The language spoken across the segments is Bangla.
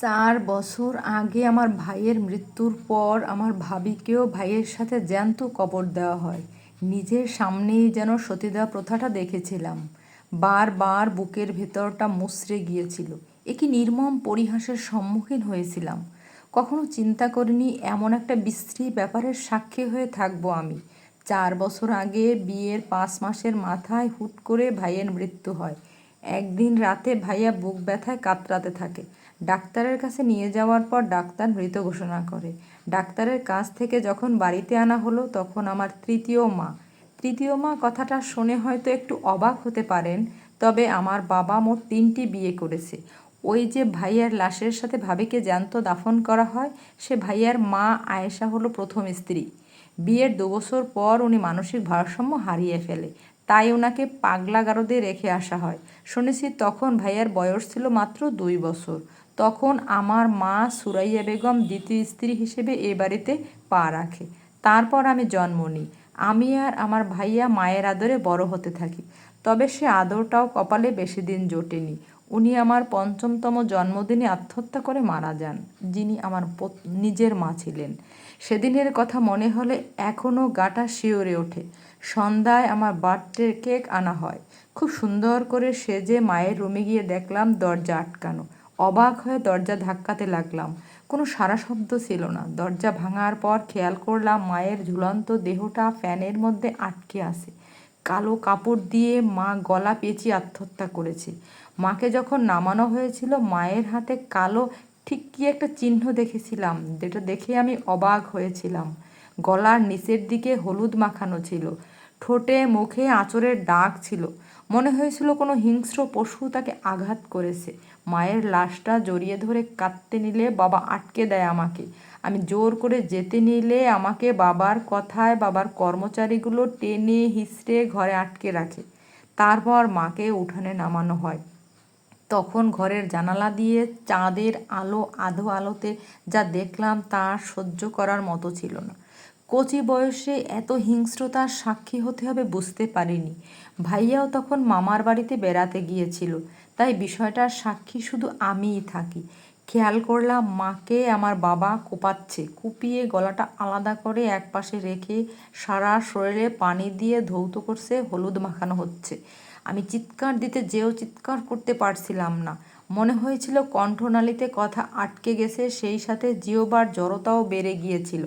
চার বছর আগে আমার ভাইয়ের মৃত্যুর পর আমার ভাবিকেও ভাইয়ের সাথে জ্যান্ত কবর দেওয়া হয়। নিজের সামনেই যেন সতীদাহ প্রথাটা দেখেছিলাম। বারবার বুকের ভেতরটা মুচড়ে গিয়েছিল। এ কি নির্মম পরিহাসের সম্মুখীন হয়েছিলাম। কখনো চিন্তা করিনি, এমন একটা বিশ্রী ব্যাপারের সাক্ষী হয়ে থাকব আমি। চার বছর আগে বিয়ের পাঁচ মাসের মাথায় হুট করে ভাইয়ের মৃত্যু হয়। একদিন রাতে ভাইয়া বুক ব্যথায় কাতরাতে থাকে। ডাক্তারের কাছে নিয়ে যাওয়ার পর ডাক্তার মৃত ঘোষণা করে। ডাক্তারের কাছ থেকে যখন বাড়িতে আনা হলো, তখন আমার তৃতীয় মা। তৃতীয় মা কথাটা শুনে হয়তো একটু অবাক হতে পারেন, তবে আমার বাবা মোট তিনটি বিয়ে করেছে। ওই যে ভাইয়ার লাশের সাথে ভাবিকে জ্যান্ত দাফন করা হয়, সে ভাইয়ার মা আয়েশা হলো প্রথম স্ত্রী। বিয়ের দুবছর পর উনি মানসিক ভারসাম্য হারিয়ে ফেলে। তাই ওনাকে পাগলা গারদে রেখে আসা হয়। শুনেছি তখন ভাইয়ার বয়স ছিল মাত্র দুই বছর। তখন আমার মা সুরাইয়া বেগম দ্বিতীয় স্ত্রী হিসেবে এ বাড়িতে পা রাখে। তারপর আমি জন্ম নিই। আমি আর আমার ভাইয়া মায়ের আদরে বড় হতে থাকি। তবে সে আদরটাও কপালে বেশি দিন জোটেনি। উনি আমার পঞ্চমতম জন্মদিনে আত্মহত্যা করে মারা যান, যিনি আমার নিজের মা ছিলেন। সেদিনের কথা মনে হলে এখনও গাটা শিওরে ওঠে। সন্ধ্যায় আমার বার্থডে কেক আনা হয়। খুব সুন্দর করে সেজে মায়ের রুমে গিয়ে দেখলাম দরজা আটকানো। অবাক হয়ে দরজা ধাক্কাতে লাগলাম। কোনো সারা শব্দ ছিল না। দরজা ভাঙার পর খেয়াল করলাম মায়ের ঝুলন্ত দেহটা ফ্যানের মধ্যে আটকে আছে। কালো কাপড় দিয়ে মা গলা পেঁচিয়ে আত্মহত্যা করেছে। মাকে যখন নামানো হয়েছিল, মায়ের হাতে কালো ঠিক কি একটা চিহ্ন দেখেছিলাম, যেটা দেখে আমি অবাক হয়েছিলাম। গলার নিচের দিকে হলুদ মাখানো ছিল। ঠোঁটে মুখে আঁচড়ের দাগ ছিল। মনে হয়েছিল কোনো হিংস্র পশু তাকে আঘাত করেছে। মায়ের লাশটা জড়িয়ে ধরে কাঁদতে নিলে বাবা আটকে দেয় আমাকে। আমি জোর করে যেতে নিলে আমাকে বাবার কথায় বাবার কর্মচারীগুলো টেনে হিসড়ে ঘরে আটকে রাখে। তারপর মাকে উঠানে নামানো হয়। তখন ঘরের জানালা দিয়ে চাঁদের আলো আধো আলোতে যা দেখলাম তা সহ্য করার মতো ছিল না। কচি বয়সে এত হিংস্রতার সাক্ষী হতে হবে বুঝতে পারিনি। ভাইয়াও তখন মামার বাড়িতে বেড়াতে গিয়েছিল, তাই বিষয়টার সাক্ষী শুধু আমিই থাকি। খেয়াল করলাম মাকে আমার বাবা কোপাচ্ছে, কুপিয়ে গলাটা আলাদা করে একপাশে রেখে সারা শরীরে পানি দিয়ে ধৌত করছে, হলুদ মাখানো হচ্ছে। আমি চিৎকার দিতে যেও চিৎকার করতে পারছিলাম না। মনে হয়েছিল কণ্ঠনালীতে কথা আটকে গেছে, সেই সাথে জিওবার জড়তাও বেড়ে গিয়েছিল।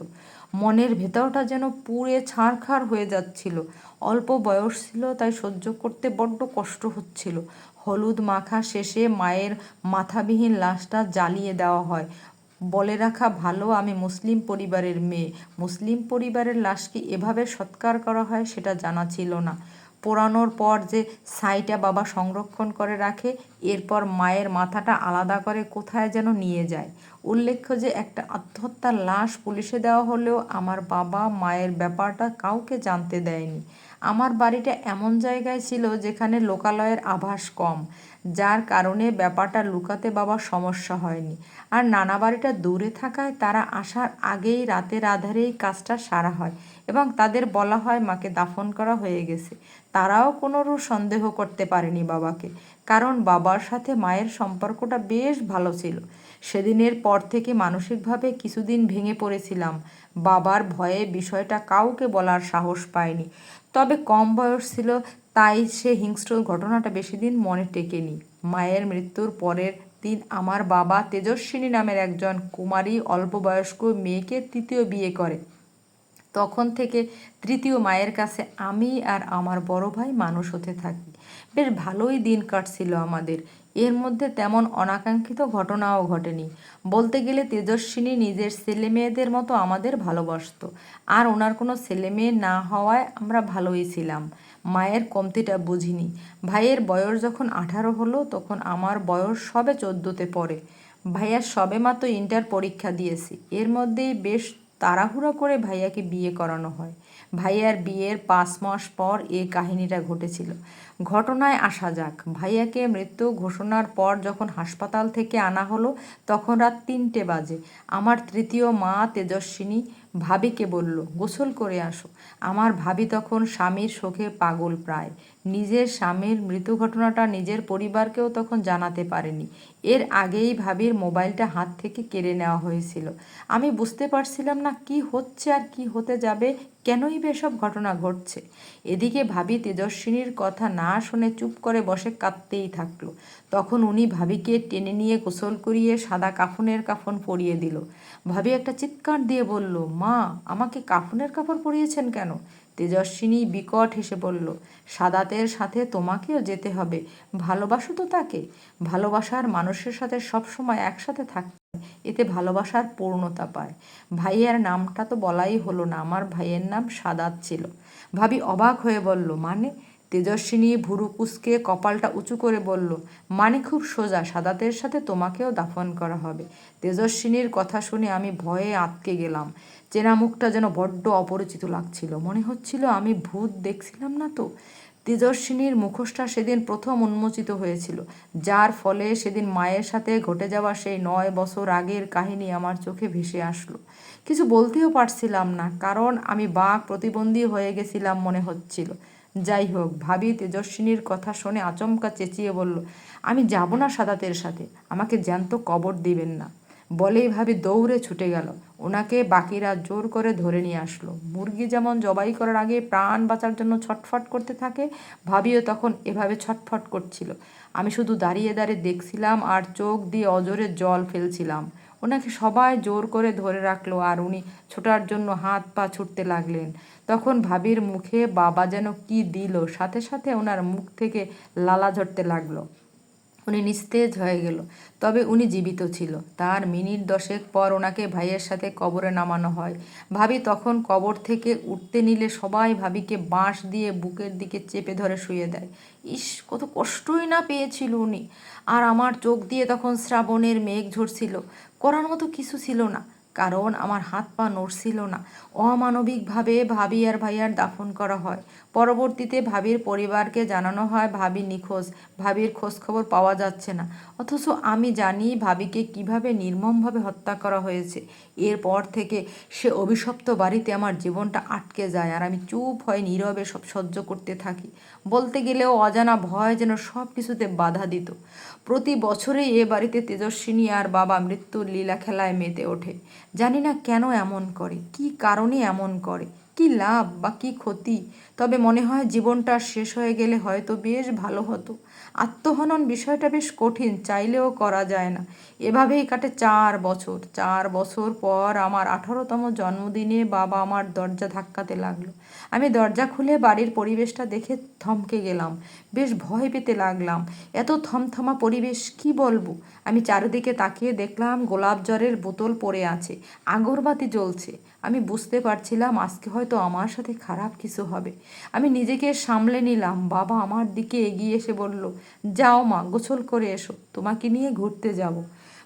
মনের ভেতরটা যেন পুড়ে ছাড়খাড় হয়ে যাচ্ছিল। অল্প বয়স ছিল, তাই সহ্য করতে বড্ড কষ্ট হচ্ছিল। হলুদ মাখা শেষে মায়ের মাথাবিহীন লাশটা জ্বালিয়ে দেওয়া হয়। বলে রাখা ভালো, আমি মুসলিম পরিবারের মেয়ে। মুসলিম পরিবারের লাশকে এভাবে সৎকার করা হয় সেটা জানা ছিল না। পোড়ানোর পর যে সাইটা বাবা সংরক্ষণ করে রাখে, এরপর মায়ের মাথাটা আলাদা করে কোথায় যেন নিয়ে যায়। উল্লেখ্য যে একটা আত্মহত্যার লাশ পুলিশে দেওয়া হলেও আমার বাবা মায়ের ব্যাপারটা কাউকে জানতে দেয়নি। আমার বাড়িটা এমন জায়গায় ছিল যেখানে লোকালয়ের আভাস কম। যার কারণে ব্যাপারটা লুকাতে বাবার সমস্যা হয়নি। আর নানা বাড়িটা দূরে থাকায় তারা আসার আগেই রাতের আধারেই কাজটা সারা হয় এবং তাদের বলা হয়, মাকে দাফন করা হয়ে গেছে। তারাও কোনোরূপ সন্দেহ করতে পারেনি বাবাকে। কারণ বাবার সাথে মায়ের সম্পর্কটা বেশ ভালো ছিল। সেদিনের পর থেকে মানসিকভাবে কিছুদিন ভেঙে পড়েছিলাম। বাবার ভয়ে বিষয়টা কাউকে বলার সাহস পায়নি। তবে কম বয়স ছিল, তাই সে হিংস্র ঘটনাটা বেশি দিন মনে টেকেনি। মায়ের মৃত্যুর পরের দিন আমার বাবা তেজস্বিনী নামের একজন কুমারী অল্প বয়স্ক মেয়েকে তৃতীয় বিয়ে করে। তখন থেকে তৃতীয় মায়ের কাছে আমি আর আমার বড় ভাই মানুষ হতে থাকি। বেশ ভালোই দিন কাটছিল আমাদের। এর মধ্যে তেমন অনাকাঙ্ক্ষিত ঘটনাও ঘটেনি। বলতে গেলে তেজস্বিনী নিজের ছেলে মেয়েদের মতো আমাদের ভালোবাসতো। আর ওনার কোনো ছেলে মেয়ে না হওয়ায় আমরা ভালোই ছিলাম। মায়ের কমতিটা বুঝিনি। ভাইয়ের বয়স যখন আঠারো হলো, তখন আমার বয়স সবে চোদ্দোতে পড়ে। ভাইয়া সবে মাত্র ইন্টার পরীক্ষা দিয়েছি। এর মধ্যেই বেশ তাড়াহুড়ো করে ভাইয়াকে বিয়ে করানো হয়। ভাইয়ার বিয়ের পাঁচ মাস পর এ কাহিনীটা ঘটেছিল। ঘটনায় আসা যাক। ভাইয়াকে মৃত্যু ঘোষণার পর যখন হাসপাতাল থেকে আনা হলো, তখন রাত তিনটে বাজে। আমার তৃতীয় মা তেজস্বিনী ভাবিকে বলল, গোসল করে আসো। আমার ভাবি তখন স্বামীর শোকে পাগল প্রায়। নিজের স্বামীর মৃত্যু ঘটনাটা নিজের পরিবারকেও তখন জানাতে পারেনি। এর আগেই ভাবির মোবাইলটা হাত থেকে কেড়ে নেওয়া হয়েছিল। আমি বুঝতে পারছিলাম না, কি হচ্ছে আর কি হতে যাবে কেনই বেসব ঘটনা ঘটছে? এদিকে ভাবি তেজস্বিনীর কথা না শুনে চুপ করে বসে কাঁদতেই থাকল। তখন উনি ভাবিকে টেনে নিয়ে গোসল করিয়ে সাদা কাফনের কাফন পরিয়ে দিল। ভাবি একটা চিৎকার দিয়ে বলল, মা, আমাকে কাফনের কাপড় পরিয়েছেন কেন? তেজস্বিনী বিকট হেসে বলল, সাদাতের সাথে তোমাকেও যেতে হবে, ভালোবাসো তো তাকে। ভালোবাসার মানুষের সাথে সবসময় একসাথে থাকতে এতে ভালোবাসার পূর্ণতা পায়। ভাইয়ের নামটা তো বলাই হলো না, আমার ভাইয়ের নাম সাদাত ছিল। ভাবি অবাক হয়ে বলল মানে তেজস্বিনী ভুরু কুচকে কপালটা উঁচু করে বলল মানে খুব সোজা, সাদাতের সাথে তোমাকেও দাফন করা হবে তেজস্বিনীর কথা শুনে আমি ভয়ে আটকে গেলাম। চেনা মুখটা যেন বড্ড অপরিচিত লাগছিল। মনে হচ্ছিল আমি ভূত, দেখছিলাম না তো। তেজস্বিনীর মুখোশটা সেদিন প্রথম উন্মোচিত হয়েছিল। যার ফলে সেদিন মায়ের সাথে ঘটে যাওয়া সেই নয় বছর আগের কাহিনী আমার চোখে ভেসে আসলো। কিছু বলতেও পারছিলাম না, কারণ আমি বাঘ প্রতিবন্ধী হয়ে গেছিলাম মনে হচ্ছিল। যাই হোক, ভাবি তেজস্বিনীর কথা শুনে আচমকা চেঁচিয়ে বলল, আমি যাব না সাদাতের সাথে, আমাকে জ্যান্ত কবর দিবেন না। বলেই ভাবি দৌড়ে ছুটে গেল। ওনাকে বাকিরা জোর করে ধরে নিয়ে আসলো। মুরগি যেমন জবাই করার আগে প্রাণ বাঁচার জন্য ছটফট করতে থাকে, ভাবিও তখন এভাবে ছটফট করছিল। আমি শুধু দাঁড়িয়ে দাঁড়িয়ে দেখছিলাম আর চোখ দিয়ে অজরে জল ফেলছিলাম। ওনাকে সবাই জোর করে ধরে রাখল আর উনি ছোটার জন্য হাত পা ছুটতে লাগলেন। তখন ভাবির মুখে বাবা যেন কি দিল, সাথে সাথে ওনার মুখ থেকে লালা ঝরতে লাগল। উনি নিস্তেজ হয়ে গেল। তবে উনি জীবিত ছিল। তার মিনিট দশেক পর ওনাকে ভাইয়ের সাথে কবরে নামানো হয়। ভাবি তখন কবর থেকে উঠতে নিলে সবাই ভাবিকে বাঁশ দিয়ে বুকের দিকে চেপে ধরে শুয়ে দেয়। ইস, কত কষ্টই না পেয়েছিল উনি। আর আমার চোখ দিয়ে তখন শ্রাবণের মেঘ ঝরছিল। করার মতো কিছু ছিল না। কারণ আমার হাত পা নড়ছিল না। অমানবিকভাবে ভাবি আর ভাইয়ার দাফন করা হয়। পরবর্তীতে ভাবির পরিবারকে জানানো হয়, ভাবি নিখোঁজ। ভাবির খোঁজখবর পাওয়া যাচ্ছে না। অথচ আমি জানি ভাবিকে কীভাবে নির্মমভাবে হত্যা করা হয়েছে। এরপর থেকে সে অভিশপ্ত বাড়িতে আমার জীবনটা আটকে যায় আর আমি চুপ হয়ে নীরবে সব সহ্য করতে থাকি। বলতে গেলেও অজানা ভয় যেন সব কিছুতে বাধা দিত। প্রতি বছরেই এ বাড়িতে তেজস্বিনী আর বাবা মৃত্যুর লীলা খেলায় মেতে ওঠে। জানি না কেন এমন করে, কি কারণে এমন করে, কি লাভ বা কি ক্ষতি? তবে মনে হয় জীবনটা শেষ হয়ে গেলে হয়তো বেশ ভালো হতো। আত্মহনন বিষয়টা বেশ কঠিন, চাইলেও করা যায় না। এভাবেই কাটে চার বছর। চার বছর পর আমার আঠারোতম জন্মদিনে বাবা আমার দরজা ধাক্কাতে লাগল। আমি দরজা খুলে বাড়ির পরিবেশটা দেখে থমকে গেলাম। বেশ ভয় পেতে লাগলাম। এত থমথমা পরিবেশ কি বলব? আমি চারিদিকে তাকিয়ে দেখলাম গোলাপ জলের বোতল পড়ে আছে। আগরবাতি জ্বলছে। আমি বুঝতে পারছিলাম আজকে হয়তো আমার সাথে খারাপ কিছু হবে। আমি নিজেকে সামলে নিলাম। বাবা আমার দিকে এগিয়ে এসে বলল যাও মা, গোসল করে এসো, তোমাকে নিয়ে ঘুরতে যাব।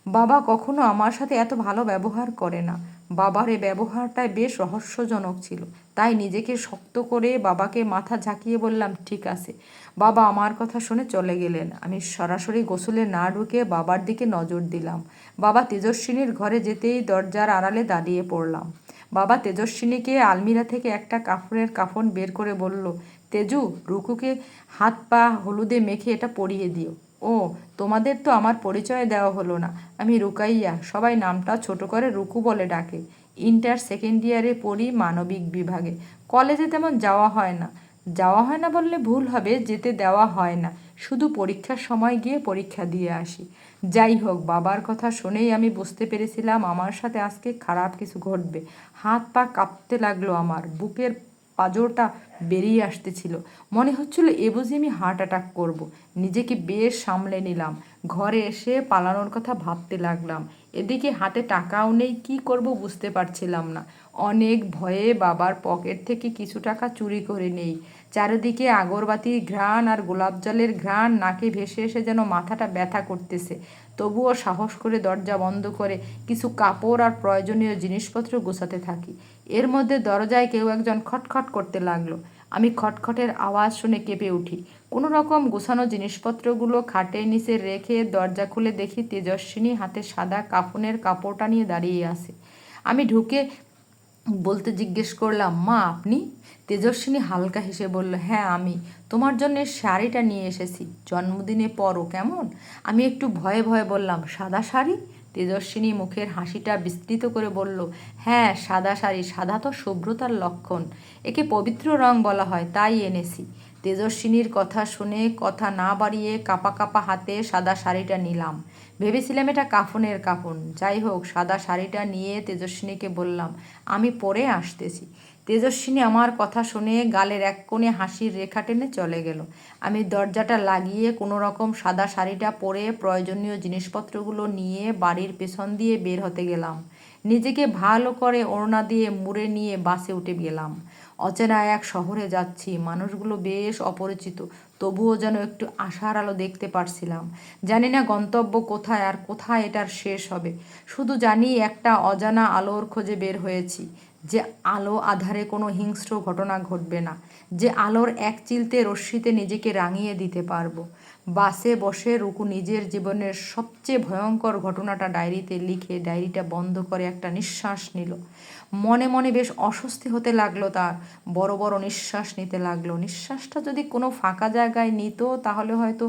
বাবা কখনো আমার সাথে এত ভালো ব্যবহার করে না। বাবার এই ব্যবহারটাই বেশ রহস্যজনক ছিল। তাই নিজেকে শক্ত করে বাবাকে মাথা ঝাঁকিয়ে বললাম, ঠিক আছে। বাবা আমার কথা শুনে চলে গেলেন। আমি সরাসরি গোসলে না ঢুকে বাবার দিকে নজর দিলাম। বাবা তেজস্বিনীর ঘরে যেতেই দরজার আড়ালে দাঁড়িয়ে পড়লাম। বাবা তেজস্বিনীকে আলমিরা থেকে একটা কাপড়ের কাফন বের করে বলল তেজু, রুকুকে হাত পা হলুদে মেখে এটা পরিয়ে দিও। ও, তোমাদের তো আমার পরিচয় দেওয়া হলো না। আমি রুকাইয়া, সবাই নামটা ছোট করে রুকু বলে ডাকে। ইন্টার সেকেন্ড ইয়ারে পড়ি মানবিক বিভাগে। কলেজে তেমন যাওয়া হয় না। যাওয়া হয় না বললে ভুল হবে, যেতে দেওয়া হয় না। শুধু পরীক্ষার সময় গিয়ে পরীক্ষা দিয়ে আসি। যাই হোক, বাবার কথা শুনেই আমি বুঝতে পেরেছিলাম আমার সাথে আজকে খারাপ কিছু ঘটবে। হাত পা কাঁপতে লাগল আমার, বুকের পাঁজরটা বেরিয়ে আসতেছিল। মনে হচ্ছিল এ বুঝি আমি হার্ট অ্যাটাক করব। নিজেকে বেশ সামলে নিলাম। ঘরে এসে পালানোর কথা ভাবতে লাগলাম। এদিকে হাতে টাকাও নেই, কি করব বুঝতে পারছিলাম না। অনেক ভয়ে বাবার পকেট থেকে কিছু টাকা চুরি করে নেই। চারিদিকে আগরবাতির ঘ্রাণ আর গোলাপ জলের ঘ্রাণ, নাকে ভেসে এসে যেন মাথাটা ব্যথা করতেছে। তবুও সাহস করে দরজা বন্ধ করে কিছু কাপড় আর প্রয়োজনীয় জিনিসপত্র গোছাতে থাকি। এর মধ্যে দরজায় কেউ একজন খটখট করতে লাগল। আমি খটখটের আওয়াজ শুনে কেঁপে উঠি। কোনো রকম গোছানো জিনিসপত্রগুলো খাটের নিচে রেখে দরজা খুলে দেখি তেজস্বিনী হাতে সাদা কাফনের কাপড়টা নিয়ে দাঁড়িয়ে আছে। আমি ঢুকে বলতে জিজ্ঞেস করলাম, মা, আপনি? তেজস্বিনী হালকা হেসে বলল হ্যাঁ আমি। তোমার জন্য শাড়িটা নিয়ে এসেছি। জন্মদিনে পরও কেমন? আমি একটু ভয়ে ভয়ে বললাম, সাদা শাড়ি? তেজস্বিনী মুখের হাসিটা বিস্তৃত করে বলল হ্যাঁ সাদা শাড়ি। সাদা তো শুভ্রতার লক্ষণ। একে পবিত্র রং বলা হয়, তাই এনেছি। তেজস্বিনীর কথা শুনে কথা না বাড়িয়ে কাপা কাপা হাতে সাদা শাড়িটা নিলাম। ভেবেছিলাম এটা কাফনের কাফন। যাই হোক, সাদা শাড়িটা নিয়ে তেজস্বিনীকে বললাম, আমি পরে আসতেছি। তেজস্বিনী আমার কথা শুনে গালের এক কোণে হাসির রেখা টেনে চলে গেল। আমি দরজাটা লাগিয়ে কোনো রকম সাদা শাড়িটা পরে প্রয়োজনীয় জিনিসপত্রগুলো নিয়ে বাড়ির পেছন দিয়ে বের হতে গেলাম। নিজেকে ভালো করে ওড়না দিয়ে মুড়ে নিয়ে বাসে উঠে গেলাম। অচেনা এক শহরে যাচ্ছি। মানুষগুলো বেশ অপরিচিত। তবুও যেন একটু আশার আলো দেখতে পারছিলাম। জানি না গন্তব্য কোথায় আর কোথায় এটার শেষ হবে। শুধু জানি একটা অজানা আলোর খোঁজে বের হয়েছি। যে আলো আধারে কোনো হিংস্র ঘটনা ঘটবে না। যে আলোর এক চিলতে রশ্মিতে নিজেকে রাঙিয়ে দিতে পারব। বাসে বসে রুকু নিজের জীবনের সবচেয়ে ভয়ঙ্কর ঘটনাটা ডায়েরিতে লিখে ডায়েরিটা বন্ধ করে একটা নিঃশ্বাস নিল। মনে মনে বেশ অস্বস্তি হতে লাগল তার। বড় বড় নিঃশ্বাস নিতে লাগল। নিঃশ্বাসটা যদি কোনো ফাঁকা জায়গায় নিত, তাহলে হয়তো